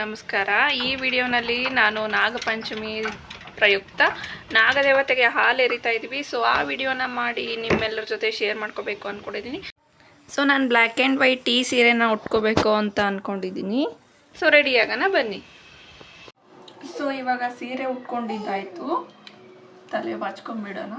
ನಮಸ್ಕಾರ. ಈ ವಿಡಿಯೋನಲ್ಲಿ ನಾನು ನಾಗಪಂಚಮಿ ಪ್ರಯುಕ್ತ. ನಾಗದೇವತೆಗೆ ಹಾಲು ಎರಿತಾ ಇದ್ವಿ. ಸೊ ಆ ವಿಡಿಯೋನ ಮಾಡಿ ನಿಮ್ಮೆಲ್ಲರ ಜೊತೆ ಶೇರ್ ಮಾಡ್ಕೋಬೇಕು ಅಂದ್ಕೊಂಡಿದ್ದೀನಿ ಸೊ ನಾನು ಬ್ಲ್ಯಾಕ್ ಆ್ಯಂಡ್ ವೈಟ್ ಟೀ ಸೀರೆನ ಉಟ್ಕೋಬೇಕು ಅಂತ ಅಂದ್ಕೊಂಡಿದ್ದೀನಿ ಸೊ ರೆಡಿ ಆಗೋಣ ಬನ್ನಿ. ಸೊ ಇವಾಗ ಸೀರೆ ಉಟ್ಕೊಂಡಿದ್ದಾಯಿತು. ತಲೆ ಬಾಚ್ಕೊಂಡ್ಬಿಡೋಣ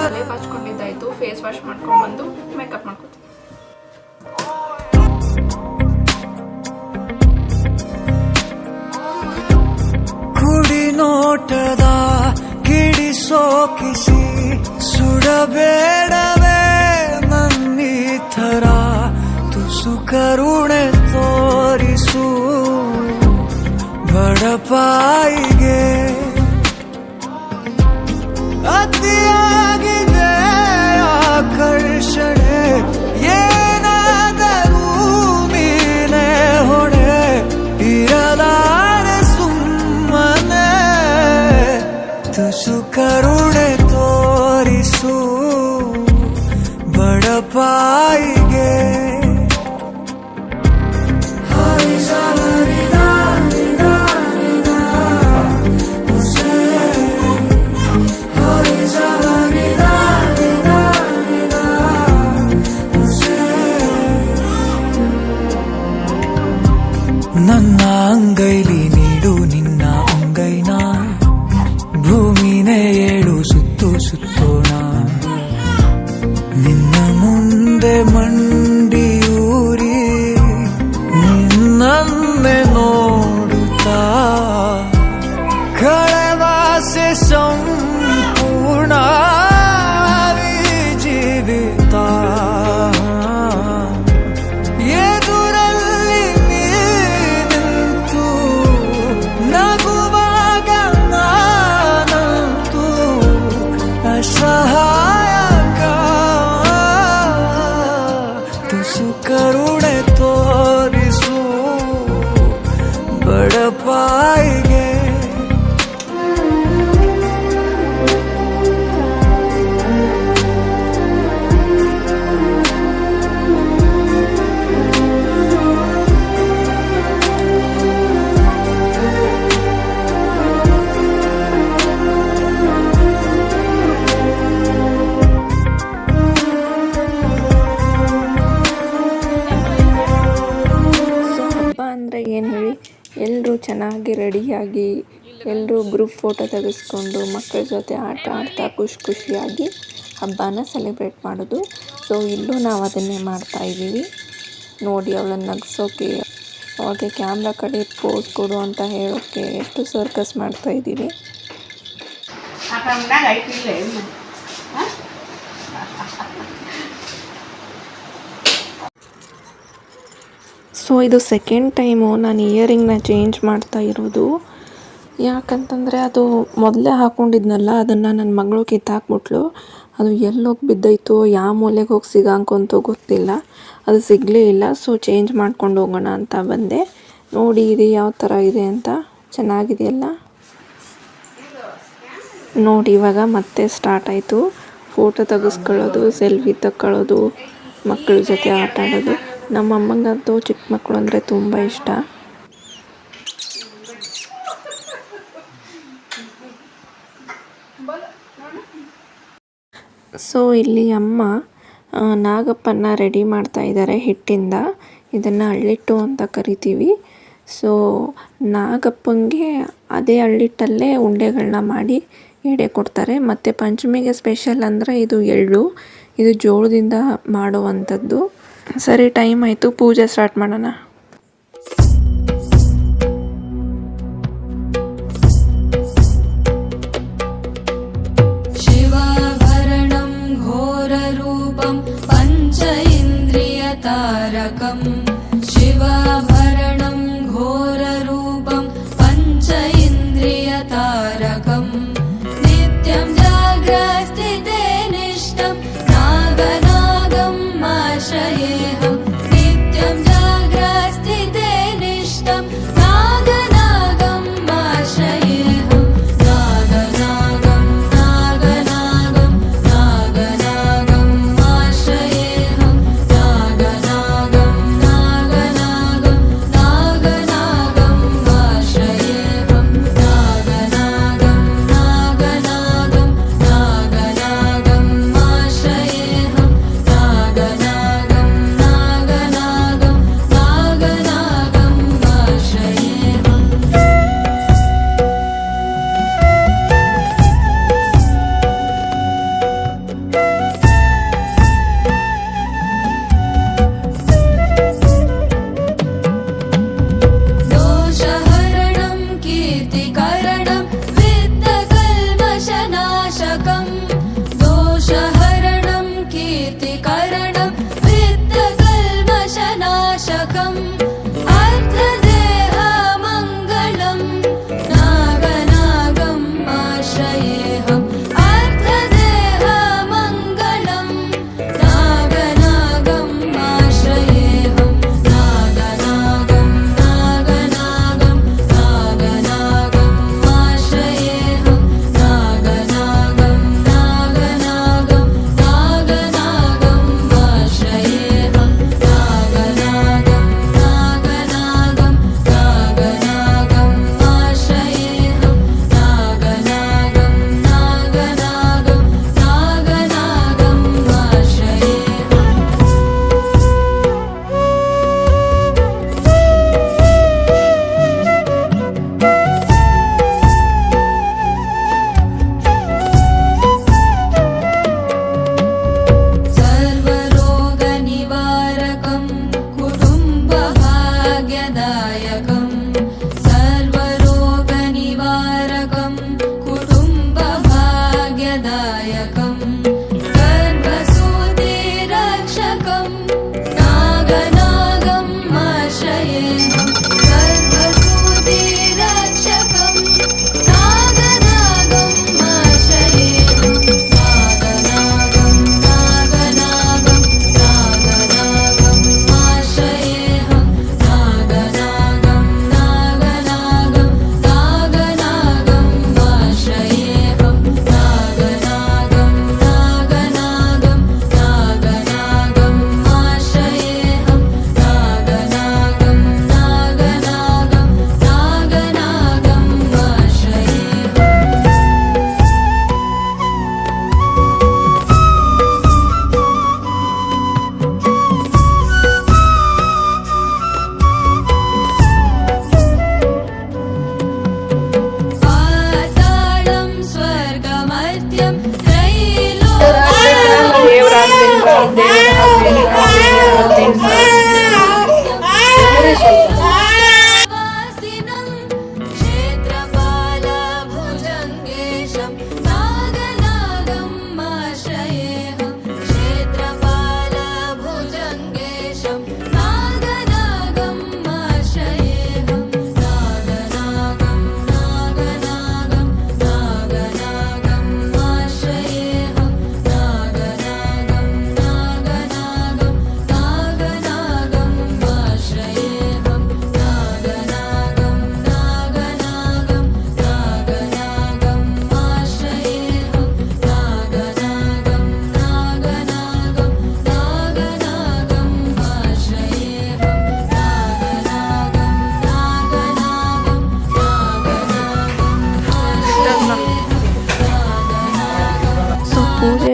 ತಲೆ ಬಾಚ್ಕೊಂಡಿದ್ದಾಯಿತು ಫೇಸ್ ವಾಶ್ ಮಾಡ್ಕೊಂಡು ಬಂದು ಮೇಕಪ್ ಮಾಡ್ಕೊತೀನಿ ಸುಡಬೇಡವೇ ನನ್ನಿ ಥರ. ತುಸು ಕರುಣೆ ತೋರಿಸು. ಬಡಪಾಯಿಗೆ ಅತಿಯಾಗಿದೆ ಆಕರ್ಷಣೆ. ಏನಾದರೂ ನೀನೆ ಹೊಣೆ. ಇರಲಾರೆ ಸುಮ್ಮನೆ. ತುಸು ಕರುಣೆ மண் ಚೆನ್ನಾಗಿ ರೆಡಿಯಾಗಿ ಎಲ್ಲರೂ ಗ್ರೂಪ್ ಫೋಟೋ ತೆಗೆಸ್ಕೊಂಡು ಮಕ್ಕಳ ಜೊತೆ ಆಟ ಆಡ್ತಾ ಖುಷಿ ಖುಷಿಯಾಗಿ ಹಬ್ಬನ ಸೆಲೆಬ್ರೇಟ್ ಮಾಡೋದು. ಸೊ, ಇಲ್ಲೂ ನಾವು ಅದನ್ನೇ ಮಾಡ್ತಾ ಇದ್ದೀವಿ. ನೋಡಿ, ಅವಳನ್ನು ನಗಿಸೋಕೆ, ಅವಾಗೆ ಕ್ಯಾಮ್ರಾ ಕಡೆ ಪೋಸ್ ಕೊಡು ಅಂತ ಹೇಳೋಕ್ಕೆ ಎಷ್ಟು ಸರ್ಕಸ್ ಮಾಡ್ತಾ ಇದ್ದೀವಿ. ಸೊ, ಇದು ಸೆಕೆಂಡ್ ಟೈಮು ನಾನು ಇಯರಿಂಗ್ನ ಚೇಂಜ್ ಮಾಡ್ತಾ ಇರೋದು. ಯಾಕಂತಂದರೆ ಅದು ಮೊದಲೇ ಹಾಕ್ಕೊಂಡಿದ್ನಲ್ಲ ಅದನ್ನು ನನ್ನ ಮಗಳು ಕಿತ್ತಾಕ್ಬಿಟ್ಲು. ಅದು ಎಲ್ಲೋಗಿ ಬಿದ್ದೈತೋ ಯಾವ ಮೂಲೆಗೆ ಹೋಗಿ ಸಿಗಾಕೊಂತೋ ಗೊತ್ತಿಲ್ಲ. ಅದು ಸಿಗಲೇ ಇಲ್ಲ, ಸೊ ಚೇಂಜ್ ಮಾಡ್ಕೊಂಡು ಹೋಗೋಣ ಅಂತ ಬಂದೆ. ನೋಡಿ, ಇದು ಯಾವ ಥರ ಇದೆ ಅಂತ. ಚೆನ್ನಾಗಿದೆಯಲ್ಲ? ನೋಡಿ, ಇವಾಗ ಮತ್ತೆ ಸ್ಟಾರ್ಟ್ ಆಯಿತು. ಫೋಟೋ ತೆಗೆಸ್ಕೊಳ್ಳೋದು ಸೆಲ್ಫಿ ತಗೊಳ್ಳೋದು ಮಕ್ಕಳ ಜೊತೆ ಆಟ ಆಡೋದು ನಮ್ಮ ಅಮ್ಮಂಗಂತೂ ಚಿಕ್ಕ ಮಕ್ಕಳು ಅಂದರೆ ತುಂಬ ಇಷ್ಟ. ಸೊ, ಇಲ್ಲಿ ಅಮ್ಮ ನಾಗಪ್ಪನ ರೆಡಿ ಮಾಡ್ತಾ ಇದ್ದಾರೆ ಹಿಟ್ಟಿಂದ. ಇದನ್ನು ಅಳ್ಳಿಟ್ಟು ಅಂತ ಕರಿತೀವಿ. ಸೊ, ನಾಗಪ್ಪಂಗೆ ಅದೇ ಅಳ್ಳಿಟ್ಟಲ್ಲೇ ಉಂಡೆಗಳನ್ನ ಮಾಡಿ ಎಡೆ ಕೊಡ್ತಾರೆ. ಮತ್ತು ಪಂಚಮಿಗೆ ಸ್ಪೆಷಲ್ ಅಂದರೆ ಇದು ಎಳ್ಳು. ಇದು ಜೋಳದಿಂದ ಮಾಡುವಂಥದ್ದು. ಸರಿ ಟೈಮ್ ಆಯಿತು ಪೂಜೆ ಸ್ಟಾರ್ಟ್ ಮಾಡೋಣ तारकं शिवाभरणं घोररूपं पञ्च इन्द्रियतारकं नित्यं जाग्रस्थित like this. How many, how many, how many things.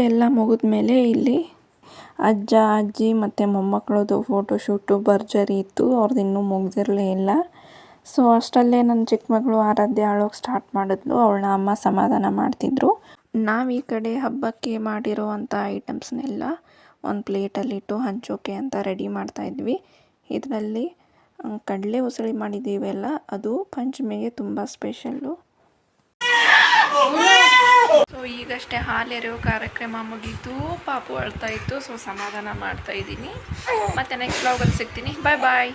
ಎಲ್ಲ ಮುಗಿದ್ಮೇಲೆ ಇಲ್ಲಿ ಅಜ್ಜ, ಅಜ್ಜಿ ಮತ್ತು ಮೊಮ್ಮಕ್ಕಳದು ಫೋಟೋಶೂಟು ಭರ್ಜರಿ ಇತ್ತು. ಅವ್ರದ್ದು ಇನ್ನೂ ಮುಗ್ದಿರಲೇ ಇಲ್ಲ. ಸೊ ಅಷ್ಟರಲ್ಲೇ ನನ್ನ ಚಿಕ್ಕ ಮಗಳು ಆರಾಧ್ಯ ಆಳೋಕೆ ಸ್ಟಾರ್ಟ್ ಮಾಡಿದ್ಲು. ಅವಳನ್ನ ಅಮ್ಮ ಸಮಾಧಾನ ಮಾಡ್ತಿದ್ರು. ನಾವು ಈ ಕಡೆ ಹಬ್ಬಕ್ಕೆ ಮಾಡಿರುವಂಥ ಐಟಮ್ಸ್ನೆಲ್ಲ ಒಂದು ಪ್ಲೇಟಲ್ಲಿಟ್ಟು ಹಂಚೋಕೆ ಅಂತ ರೆಡಿ ಮಾಡ್ತಾಯಿದ್ವಿ ಇದರಲ್ಲಿ ಕಡಲೆ ಉಸಳಿ ಮಾಡಿದ್ದೀವಲ್ಲ, ಅದು ಪಂಚಮಿಗೆ ತುಂಬ ಸ್ಪೆಷಲ್ಲು ಸೊ ಈಗಷ್ಟೇ ಹಾಲೆರೆಯೋ ಕಾರ್ಯಕ್ರಮ ಮುಗೀತು. ಪಾಪು ಅಳ್ತಾ ಇತ್ತು ಸೊ ಸಮಾಧಾನ ಮಾಡ್ತಾ ಇದ್ದೀನಿ. ಮತ್ತೆ ನೆಕ್ಸ್ಟ್ ಬ್ಲಾಗಲ್ಲಿ ಸಿಗ್ತೀನಿ. ಬಾಯ್ ಬಾಯ್